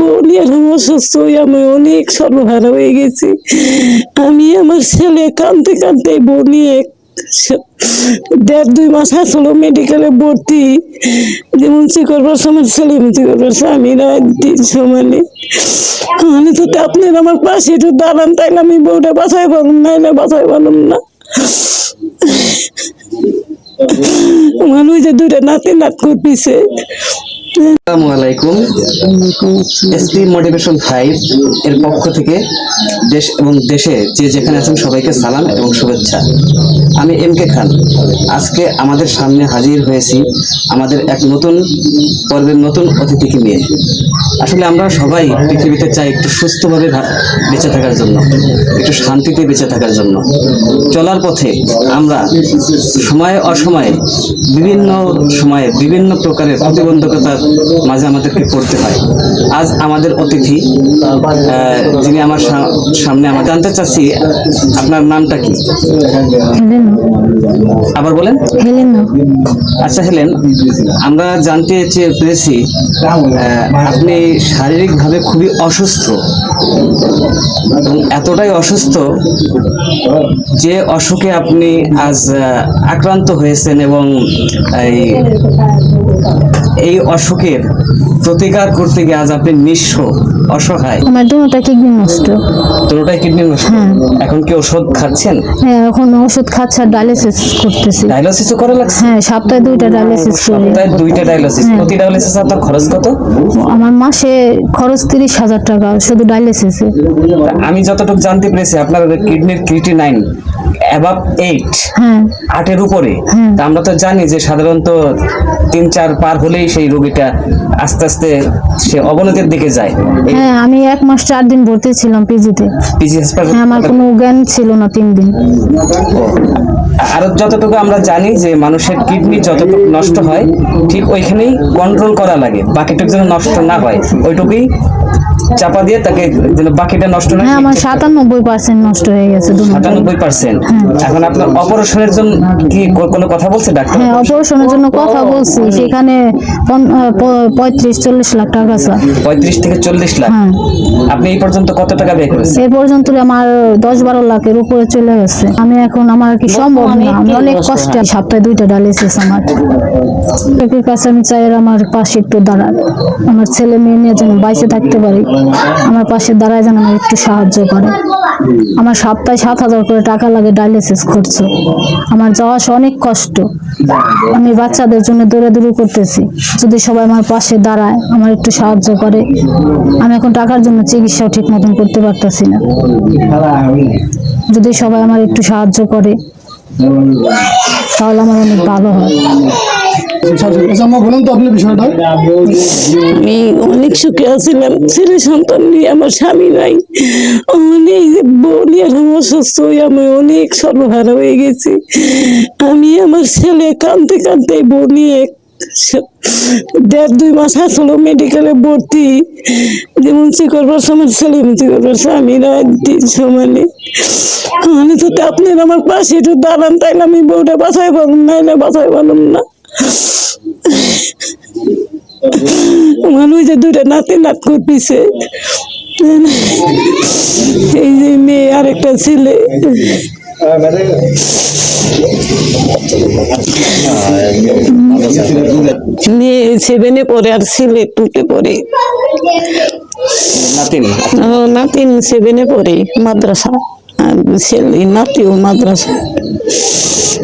বলি আর আমি অসুস্থ হয়ে আমি অনেক সর্বহারা হয়ে গেছি। আমি আমার ছেলে কাঁদতে কাঁদতে নিয়ে স- দেড় দুই মাস আসলো মেডিকেলে ভর্তি। যেমন করবার আমার ছেলে মুচি করবার স্বামীরা তিন সমানে। আমি তো আপনার আমার পাশে একটু দাঁড়ান তাইলে আমি বউটা বাঁচাই পারলাম না এলে বাঁচাই পারলাম না। মানুষ যে দুইটা নাতি নাত করতেছে আলাইকুম। ফাইভ এর পক্ষ থেকে দেশ এবং দেশে যে যেখানে আছেন সবাইকে সালাম এবং শুভেচ্ছা। আমি এম কে খান। আজকে আমাদের সামনে হাজির হয়েছি আমাদের এক নতুন পর্বের নতুন অতিথিকে নিয়ে। আসলে আমরা সবাই পৃথিবীতে চাই একটু সুস্থভাবে বেঁচে থাকার জন্য, একটু শান্তিতে বেঁচে থাকার জন্য। চলার পথে আমরা সময়ে অসময়ে বিভিন্ন সময়ে বিভিন্ন প্রকারের প্রতিবন্ধকতার মাঝে আমাদেরকে পড়তে হয়। আজ আমাদের অতিথি যিনি আমার সামনে আমার জানতে চাচ্ছি আপনার নামটা কি? আবার বলেন। আচ্ছা হেলেন আমরা জানতে চেয়ে পেরেছি আপনি শারীরিকভাবে খুবই অসুস্থ। এবং এতটাই অসুস্থ যে অসুখে আপনি আজ আক্রান্ত হয়েছেন এবং এই এই অসুখের প্রতিকার করতে গিয়ে আজ আপনি নিঃস্ব অসহায়। আমার দুটা কিডনি নষ্ট। তোরটাই কিডনি নষ্ট? হ্যাঁ। এখন কি ওষুধ খাচ্ছেন? হ্যাঁ এখন ওষুধ খাচ্ছে আর ডায়ালিসিস করতেছি। ডায়ালিসিসও করা লাগছে? হ্যাঁ সপ্তাহে দুইটা ডায়ালিসিস করি। সপ্তাহে দুইটা ডায়ালিসিস। হ্যাঁ। প্রতি ডায়ালিসিস আপনার খরচ কত? আমার মাসে খরচ তিরিশ হাজার টাকা শুধু ডায়ালিসিসে। আমি যতটুকু জানতে পেরেছি আপনার কিডনির ক্রিটি নাইন অ্যাবাভ এইট হ্যাঁ। আটের উপরে। তা আমরা তো জানি যে সাধারণত তিন চার পার হলেই সেই রোগীটা আস্তে আস্তে সে অবনতির দিকে যায়। হ্যাঁ আমি এক মাস চার দিন ভর্তি ছিলাম পিজিতে পিজি হাসপাতাল হ্যাঁ আমার কোনো জ্ঞান ছিল না তিন দিন। আর যতটুকু আমরা জানি যে মানুষের কিডনি যতটুকু নষ্ট হয় ঠিক ওইখানেই কন্ট্রোল করা লাগে বাকিটুকু যেন নষ্ট না হয় ওইটুকুই চাপা দিয়ে তাকে বাকিটা নষ্ট না হ্যাঁ আমার সাতানব্বই পার্সেন্ট নষ্ট হয়ে গেছে। সাতানব্বই পার্সেন্ট এখন আপনার অপারেশনের জন্য কি কোনো কথা বলছে ডাক্তার? হ্যাঁ অপারেশনের জন্য কথা বলছি। সেখানে পঁয়ত্রিশ চল্লিশ লাখ টাকা স্যার পঁয়ত্রিশ থেকে চল্লিশ লাখ? হ্যাঁ। আপনি এই পর্যন্ত কত টাকা ব্যয় করেছেন? এ পর্যন্ত আমার দশ বারো লাখের উপরে চলে গেছে। আমি এখন আমার কি সম্ভব না? আমি অনেক কষ্টে সপ্তাহে দুইটা ডায়ালিসিস আমার। কাছে আমি চাই আমার পাশে একটু দাঁড়ান। আমার ছেলে মেয়ে নিয়ে যেন বাইসে থাকতে পারি। আমার পাশে দাঁড়ায় যেন আমার একটু সাহায্য করে। আমার সপ্তাহে সাত হাজার করে টাকা লাগে ডায়ালিসিস করছ। আমার যাওয়া আসা অনেক কষ্ট। আমি বাচ্চাদের জন্য দৌড়াদৌড়ি করতেছি। যদি সবাই আমার পাশে দাঁড়ায়, আমার একটু সাহায্য করে। আমি এখন টাকার জন্য চিকিৎসাও ঠিক মতন করতে পারতেছি না। যদি সবাই আমার একটু সাহায্য করে, তাহলে আমার অনেক ভালো হয়। আমি অনেক সুখে আছিলাম ছেলে সন্তান নিয়ে আমার স্বামী নাই। অনেক বলি আর আমি অসুস্থ হয়ে আমি অনেক সর্বহারা হয়ে গেছি। আমি আমার ছেলে কাঁদতে কাঁদতে নিয়ে স- দেড় দুই মাস আসলো মেডিকেলে ভর্তি। যেমন করবার আমার ছেলে মুচি করবার স্বামীরা তিন সমানে। আমি তো আপনার আমার পাশে একটু দাঁড়ান, তাইলে আমি বউটা বাঁচাই পারলাম না এলে বাঁচাই পারলাম না। মানুষ যে দুইটা নাতি নাত করতেছে। এই যে মেয়ে আরেকটা ছেলে। মেয়ে সেভেনে আর ছেলে টুতে নাতিন। সেভেনে মাদ্রাসা। আর ছেলে নাতিও মাদ্রাসা।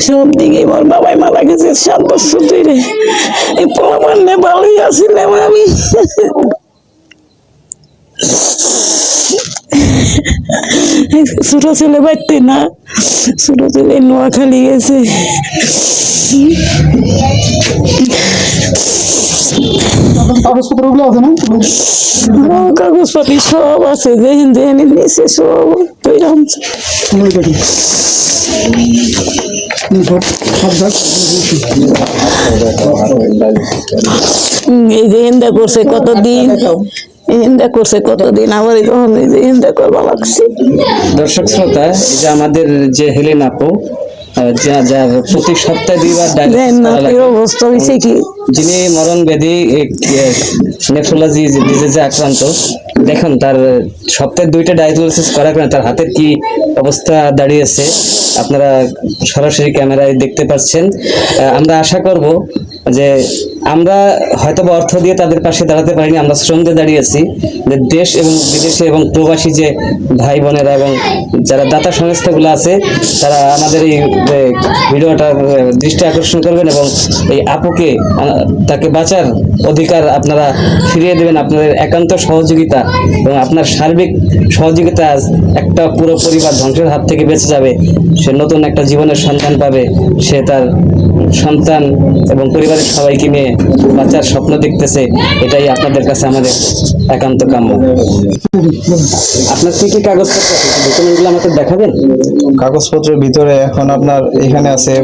সব দিকে আমার বাবাই মারা গেছে, সাত বছর ধরে এই পোলাপান ভালোই আছিলাম আমি ছোট ছেলে বাড়তে না। ছোট ছেলে নোয়াখালী গেছে। কাগজপত্রগুলো আছে না? কাগজপাতি সব আছে। যেহেন যেহেন নিচে সব দেখ। এই যে করছে কতদিন হিন্দা করছে কতদিন আবার তখন যে হিন্দা করবা লাগছে। দর্শক শ্রোতা এই যে আমাদের যে হেলেন আপু যা যা প্রতি সপ্তাহে দুইবার অবস্থা হয়েছে কি? যিনি মরণ ব্যাধি নেফ্রোলজি ডিজিজে আক্রান্ত, দেখুন তার সপ্তাহে দুইটা ডায়ালিসিস করার কারণে তার হাতের কি অবস্থা দাঁড়িয়েছে, আপনারা সরাসরি ক্যামেরায় দেখতে পাচ্ছেন। আমরা আশা করব যে আমরা হয়তো বা অর্থ দিয়ে তাদের পাশে দাঁড়াতে পারিনি, আমরা শ্রম দিয়ে দাঁড়িয়েছি যে দেশ এবং বিদেশে এবং প্রবাসী যে ভাই বোনেরা এবং যারা দাতা সংস্থাগুলো আছে, তারা আমাদের এই ভিডিওটার দৃষ্টি আকর্ষণ করবেন এবং এই আপুকে তাকে বাঁচার অধিকার আপনারা ফিরিয়ে দেবেন। আপনাদের একান্ত সহযোগিতা এবং আপনার সার্বিক সহযোগিতা একটা পুরো পরিবার ধ্বংসের হাত থেকে বেঁচে যাবে। সে নতুন একটা জীবনের সন্তান পাবে। সে তার সন্তান এবং পরিবারের সবাইকে নিয়ে বাঁচার স্বপ্ন দেখতেছে। এটাই আপনাদের কাছে আমাদের একান্ত কাম্য। আপনার কি কি কাগজপত্র আমাকে দেখাবেন? কাগজপত্রের ভিতরে এখন আপনার এখানে আছে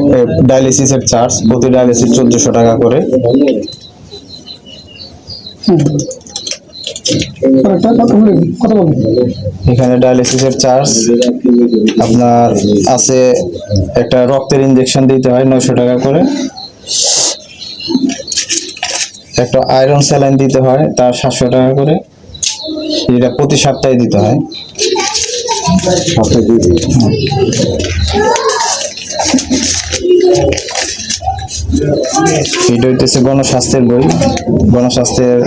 ডায়ালিসিসের চার্জ প্রতি ডায়ালিসিস চোদ্দশো টাকা করে। এখানে ডায়ালিসিসের চার্জ আপনার আছে একটা রক্তের ইনজেকশন দিতে হয় নয়শো টাকা করে। একটা আয়রন স্যালাইন দিতে হয় তার সাতশো টাকা করে। এটা প্রতি সপ্তাহে দিতে হয়। এটা হইতেছে গণস্বাস্থ্যের বই। গণস্বাস্থ্যের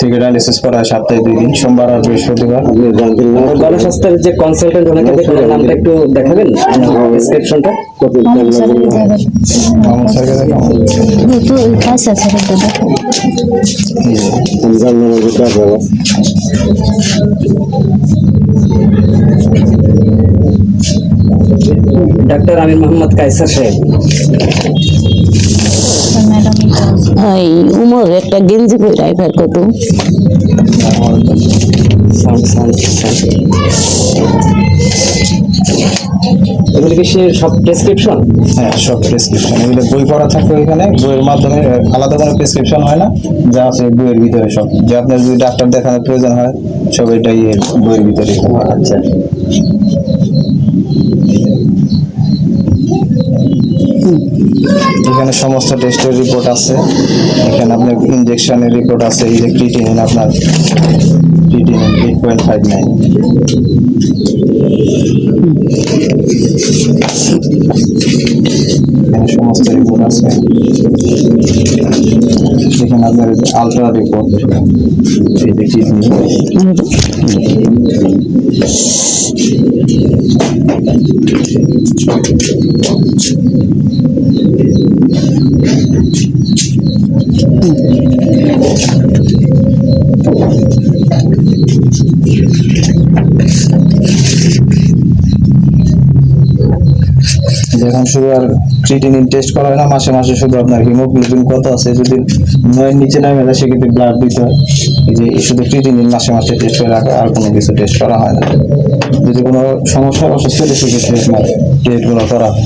থেকে ডায়ালিসিস করা হয় সপ্তাহে দুই দিন সোমবার আর বৃহস্পতিবার। গণস্বাস্থ্যের যে কনসালটেন্ট ওনাকে দেখবেন নামটা একটু দেখাবেন ডেসক্রিপশনটা মামুন ডাক্তার আমির মোহাম্মদ কাইসার সাহেব। উমর একটা গেঞ্জি কই রাইফার কত? এগুলো কি সব প্রেসক্রিপশন হ্যাঁ সব প্রেসক্রিপশন এগুলো বই পড়া থাকবে এখানে বইয়ের মাধ্যমে আলাদা কোনো প্রেসক্রিপশন হয় না। যা আছে বইয়ের ভিতরে সব। যে আপনার যদি ডাক্তার দেখানোর প্রয়োজন হয় সব এটাই বইয়ের ভিতরে। আচ্ছা। এখানে সমস্ত টেস্টের রিপোর্ট আছে। এখানে আপনার ইনজেকশনের রিপোর্ট আছে, এই যে ক্রিটিনিন আপনার creatinine eight point five nine এখানে সমস্ত রিপোর্ট আছে। এখানে আপনার আলট্রা রিপোর্ট এই যে যখন শুধু আর ক্রিটিনিন টেস্ট করা হয় না, মাসে মাসে শুধু আপনার হিমোগ্লোবিন কত আছে, যদি নয়ের নিচে নামে যায় সেক্ষেত্রে ব্লাড দিতে হয়। যে শুধু ক্রিটিনিন মাসে মাসে টেস্ট করে রাখা আর কোনো কিছু টেস্ট করা হয় না। যদি কোনো সমস্যা অসুস্থ হলে সেক্ষেত্রে টেস্টগুলো করা হয়।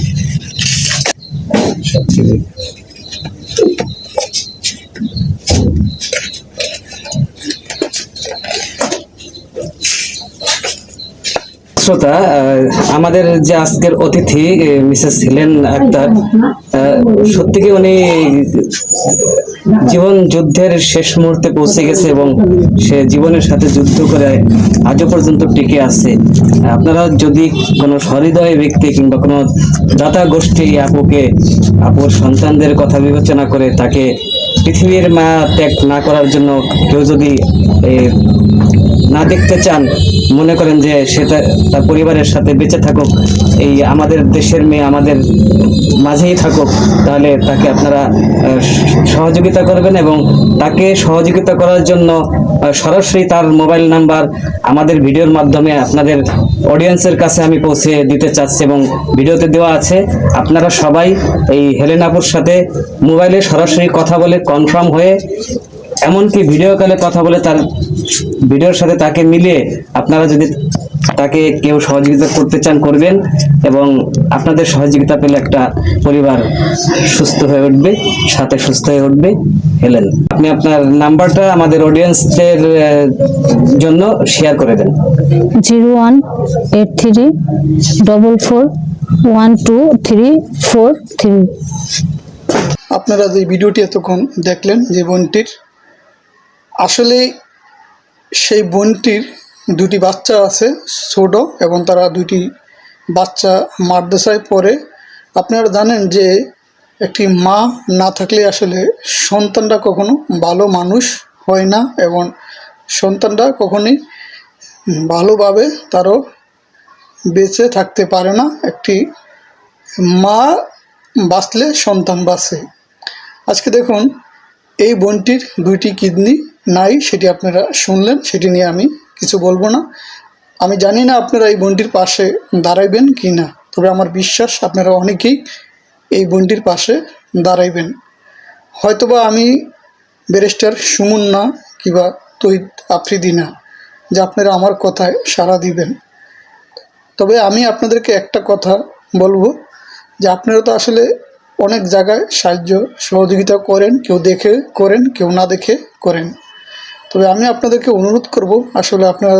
সব শ্রোতা আমাদের যে আজকের অতিথি মিসেস হেলেন আক্তার সত্যিকে উনি জীবন যুদ্ধের শেষ মুহূর্তে পৌঁছে গেছে এবং সে জীবনের সাথে যুদ্ধ করে আজও পর্যন্ত টিকে আছে? আপনারা যদি কোনো সহৃদয় ব্যক্তি কিংবা কোনো দাতা গোষ্ঠী আপুকে, আপুর সন্তানদের কথা বিবেচনা করে তাকে পৃথিবীর মা ত্যাগ না করার জন্য কেউ যদি না দেখতে চান, মনে করেন যে সেটা তার পরিবারের সাথে বেঁচে থাকুক, এই আমাদের দেশের মেয়ে আমাদের মাঝেই থাকুক, তাহলে তাকে আপনারা সহযোগিতা করবেন এবং তাকে সহযোগিতা করার জন্য সরাসরি তার মোবাইল নাম্বার আমাদের ভিডিওর মাধ্যমে আপনাদের অডিয়েন্সের কাছে আমি পৌঁছে দিতে চাচ্ছি এবং ভিডিওতে দেওয়া আছে। আপনারা সবাই এই হেলেনাপুর সাথে মোবাইলে সরাসরি কথা বলে কনফার্ম হয়ে, এমনকি ভিডিও কলে কথা বলে তার ভিডিওর সাথে তাকে মিলিয়ে আপনারা যদি তাকে কেউ সহযোগিতা করতে চান করবেন এবং আপনাদের সহযোগিতা পেলে একটা পরিবার সুস্থ হয়ে উঠবে সাথে সুস্থ হয়ে উঠবে হেলেন। আপনি আপনার নাম্বারটা আমাদের অডিয়েন্সদের জন্য শেয়ার করে দেন। Zero one eight three double four one two three four three. আপনারা যে ভিডিওটি এতক্ষণ দেখলেন যে বোনটির আসলে সেই বোনটির দুটি বাচ্চা আছে ছোট এবং তারা দুটি বাচ্চা মাদ্রাসায় পড়ে। আপনারা জানেন যে একটি মা না থাকলে আসলে সন্তানরা কখনো ভালো মানুষ হয় না এবং সন্তানরা কখনোই ভালোভাবে তারও বেঁচে থাকতে পারে না। একটি মা বাঁচলে সন্তান বাঁচে। আজকে দেখুন, এই বোনটির দুইটি কিডনি নাই, সেটি আপনারা শুনলেন, সেটি নিয়ে আমি কিছু বলব না। আমি জানি না আপনারা এই বোনটির পাশে দাঁড়াইবেন কি না, তবে আমার বিশ্বাস আপনারা অনেকেই এই বোনটির পাশে দাঁড়াইবেন। হয়তোবা আমি ব্যারিস্টার সুমন না, কিংবা তৈত আফ্রিদি না, যে আপনারা আমার কথায় সাড়া দিবেন। তবে আমি আপনাদেরকে একটা কথা বলব, যে আপনারা তো আসলে অনেক জায়গায় সাহায্য সহযোগিতা করেন, কেউ দেখে করেন, কেউ না দেখে করেন। তবে আমি আপনাদেরকে অনুরোধ করব, আসলে আপনারা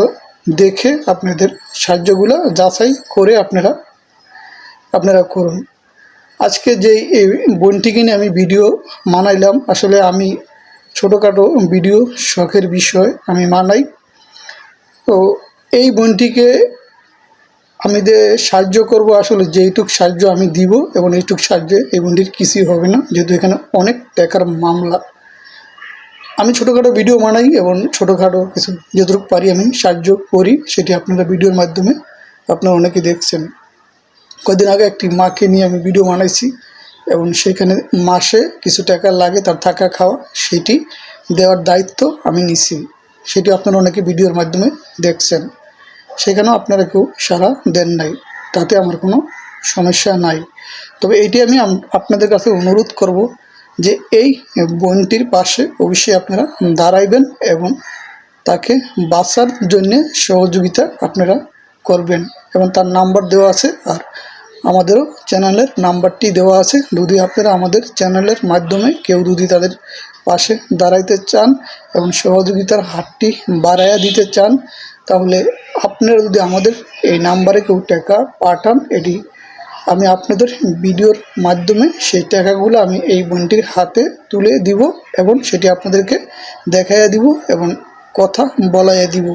দেখে আপনাদের সাহায্যগুলো যাচাই করে আপনারা আপনারা করুন। আজকে যেই এই বোনটিকে নিয়ে আমি ভিডিও মানাইলাম আসলে আমি ছোটোখাটো ভিডিও শখের বিষয় আমি মানাই তো এই বোনটিকে আমি যে সাহায্য করব, আসলে যেইটুক সাহায্য আমি দিব এবং এইটুক সাহায্যে এই বোনটির কিছুই হবে না, যেহেতু এখানে অনেক টাকার মামলা। আমি ছোটোখাটো ভিডিও বানাই এবং ছোটোখাটো কিছু যতটুকু পারি আমি সাহায্য করি, সেটি আপনারা ভিডিওর মাধ্যমে আপনারা অনেকে দেখছেন। কদিন আগে একটি মাকে নিয়ে আমি ভিডিও বানাইছি এবং সেখানে মাসে কিছু টাকা লাগে তার থাকা খাওয়া, সেটি দেওয়ার দায়িত্ব আমি নিছি। সেটি আপনারা অনেকে ভিডিওর মাধ্যমে দেখছেন। সেখানেও আপনারা কেউ সাড়া দেন নাই, তাতে আমার কোনো সমস্যা নাই। তবে এইটি আমি, আপনাদের কাছে অনুরোধ করব যে এই বোনটির পাশে অবশ্যই আপনারা দাঁড়াইবেন এবং তাকে বাঁচার জন্যে সহযোগিতা আপনারা করবেন। এবং তার নাম্বার দেওয়া আছে আর আমাদেরও চ্যানেলের নাম্বারটি দেওয়া আছে। যদি আপনারা আমাদের চ্যানেলের মাধ্যমে কেউ যদি তাদের পাশে দাঁড়াইতে চান এবং সহযোগিতার হাতটি বাড়াইয়া দিতে চান, তাহলে আপনারা যদি আমাদের এই নাম্বারে কেউ টাকা পাঠান, এটি আমি আপনাদের ভিডিওর মাধ্যমে সেই টাকাগুলো আমি এই বোনটির হাতে তুলে দিব এবং সেটি আপনাদেরকে দেখাইয়া দিব এবং কথা বলাইয়া দিব।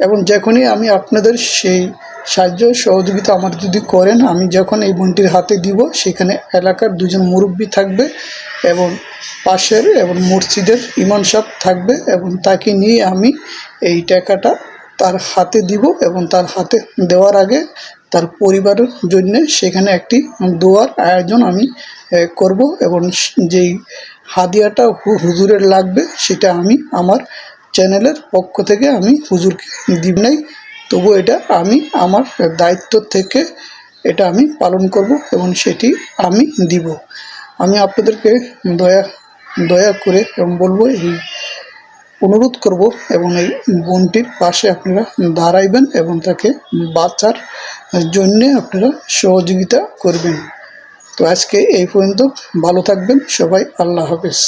এবং যখনই আমি আপনাদের সেই সাহায্য সহযোগিতা আমার যদি করেন, আমি যখন এই বোনটির হাতে দিব, সেখানে এলাকার দুজন মুরব্বী থাকবে এবং পাশের এবং মসজিদের ইমান সাহেব থাকবে এবং তাকে নিয়ে আমি এই টাকাটা তার হাতে দিব এবং তার হাতে দেওয়ার আগে তার পরিবারের জন্য সেখানে একটি দোয়ার আয়োজন আমি করব এবং যেই হাদিয়াটা হুজুরের লাগবে সেটা আমি আমার চ্যানেলের পক্ষ থেকে আমি হুজুরকে দিব নাই। তবু এটা আমি আমার দায়িত্ব থেকে এটা আমি পালন করব এবং সেটি আমি দিব। আমি আপনাদেরকে দয়া দয়া করে এবং বলব এই অনুরোধ করব এবং এই বোনটির পাশে আপনারা দাঁড়াইবেন এবং তাকে বাঁচার জন্যে আপনারা সহযোগিতা করবেন। তো আজকে এই পর্যন্ত ভালো থাকবেন। সবাই আল্লাহ হাফেজ।